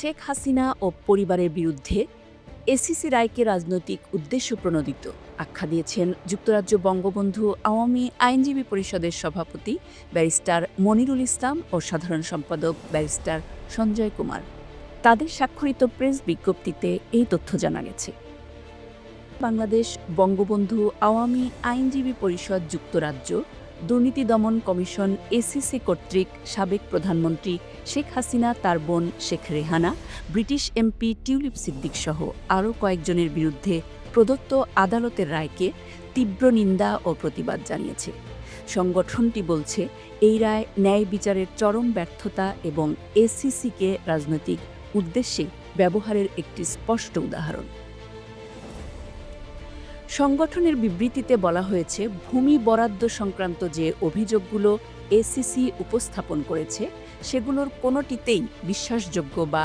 শেখ হাসিনা ও পরিবারের বিরুদ্ধে এসিসি রায়কে রাজনৈতিক উদ্দেশ্য প্রণোদিত। আখ্যা দিয়েছেন যুক্তরাজ্য বঙ্গবন্ধু আওয়ামী আইনজীবী পরিষদের সভাপতি ব্যারিস্টার মনিরুল ইসলাম ও সাধারণ সম্পাদক ব্যারিস্টার সঞ্জয় কুমার। তাদের স্বাক্ষরিত প্রেস বিজ্ঞপ্তিতে এই তথ্য জানা গেছে। বাংলাদেশ বঙ্গবন্ধু আওয়ামী আইনজীবী পরিষদ যুক্তরাজ্য দুর্নীতি দমন কমিশন এসিসি কর্তৃক সাবেক প্রধানমন্ত্রী শেখ হাসিনা, তার বোন Sheikh Rehana, British MP Tulip Siddiq সহ আরও কয়েকজনের বিরুদ্ধে প্রদত্ত আদালতের রায়কে তীব্র নিন্দা ও প্রতিবাদ জানিয়েছে। সংগঠনটি বলছে, এই রায় ন্যায় বিচারের চরম ব্যর্থতা এবং এসিসিকে রাজনৈতিক উদ্দেশ্যে ব্যবহারের একটি স্পষ্ট উদাহরণ। সংগঠনের বিবৃতিতে বলা হয়েছে, ভূমি বরাদ্দ সংক্রান্ত যে অভিযোগগুলো এসিসি উপস্থাপন করেছে, সেগুলোর কোনোটিতেই বিশ্বাসযোগ্য বা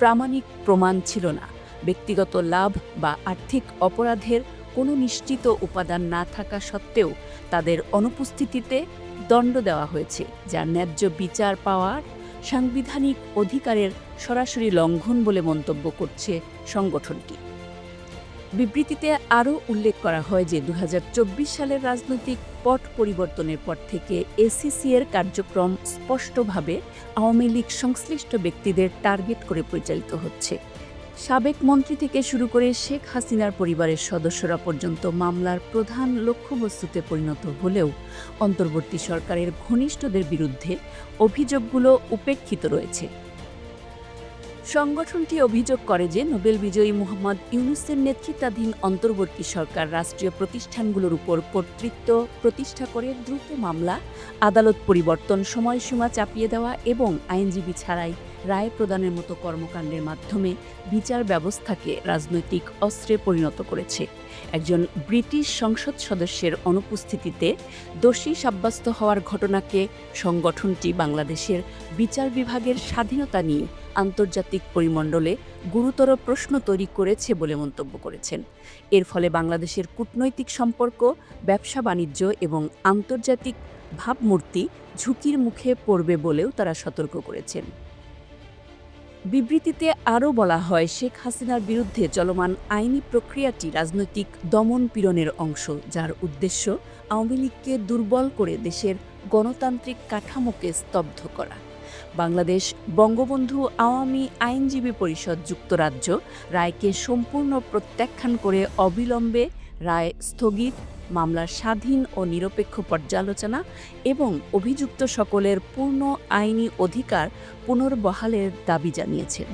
প্রামাণিক প্রমাণ ছিল না। ব্যক্তিগত লাভ বা আর্থিক অপরাধের কোনো নিশ্চিত উপাদান না থাকা সত্ত্বেও তাদের অনুপস্থিতিতে দণ্ড দেওয়া হয়েছে, যা ন্যায্য বিচার পাওয়ার সাংবিধানিক অধিকারের সরাসরি লঙ্ঘন বলে মন্তব্য করছে সংগঠনটি। বিবৃতিতে আরও উল্লেখ করা হয় যে দু হাজার চব্বিশ সালের রাজনৈতিক পট পরিবর্তনের পর থেকে এসিসি এর কার্যক্রম স্পষ্টভাবে আওয়ামী লীগ সংশ্লিষ্ট ব্যক্তিদের টার্গেট করে পরিচালিত হচ্ছে। সাবেক মন্ত্রী থেকে শুরু করে শেখ হাসিনার পরিবারের সদস্যরা পর্যন্ত মামলার প্রধান লক্ষ্যবস্তুতে পরিণত হলেও অন্তর্বর্তী সরকারের ঘনিষ্ঠদের বিরুদ্ধে অভিযোগগুলো উপেক্ষিত রয়েছে। সংগঠনটি অভিযোগ করে যে নোবেল বিজয়ী মোহাম্মদ ইউনুসের নেতৃত্বাধীন অন্তর্বর্তী সরকার রাষ্ট্রীয় প্রতিষ্ঠানগুলোর উপর কর্তৃত্ব প্রতিষ্ঠা করে দ্রুত মামলা, আদালত পরিবর্তন, সময়সীমা চাপিয়ে দেওয়া এবং আইনজীবী ছাড়াই রায় প্রদানের মতো কর্মকাণ্ডের মাধ্যমে বিচার ব্যবস্থাকে রাজনৈতিক অস্ত্রে পরিণত করেছে। একজন ব্রিটিশ সংসদ সদস্যের অনুপস্থিতিতে দোষী সাব্যস্ত হওয়ার ঘটনাকে সংগঠনটি বাংলাদেশের বিচার বিভাগের স্বাধীনতা নিয়ে আন্তর্জাতিক পরিমণ্ডলে গুরুতর প্রশ্ন তৈরি করেছে বলে মন্তব্য করেছেন। এর ফলে বাংলাদেশের কূটনৈতিক সম্পর্ক, ব্যবসা বাণিজ্য এবং আন্তর্জাতিক ভাবমূর্তি ঝুঁকির মুখে পড়বে বলেও তারা সতর্ক করেছেন। বিবৃতিতে আরও বলা হয়, শেখ হাসিনার বিরুদ্ধে চলমান আইনি প্রক্রিয়াটি রাজনৈতিক দমন পীড়নের অংশ, যার উদ্দেশ্য আওয়ামী লীগকে দুর্বল করে দেশের গণতান্ত্রিক কাঠামোকে স্তব্ধ করা। বাংলাদেশ বঙ্গবন্ধু আওয়ামী আইনজীবী পরিষদ যুক্তরাজ্য রায়কে সম্পূর্ণ প্রত্যাখ্যান করে অবিলম্বে রায় স্থগিত মামলার স্বাধীন ও নিরপেক্ষ পর্যালোচনা এবং অভিযুক্ত সকলের পূর্ণ আইনি অধিকার পুনর্বহালের দাবি জানিয়েছেন।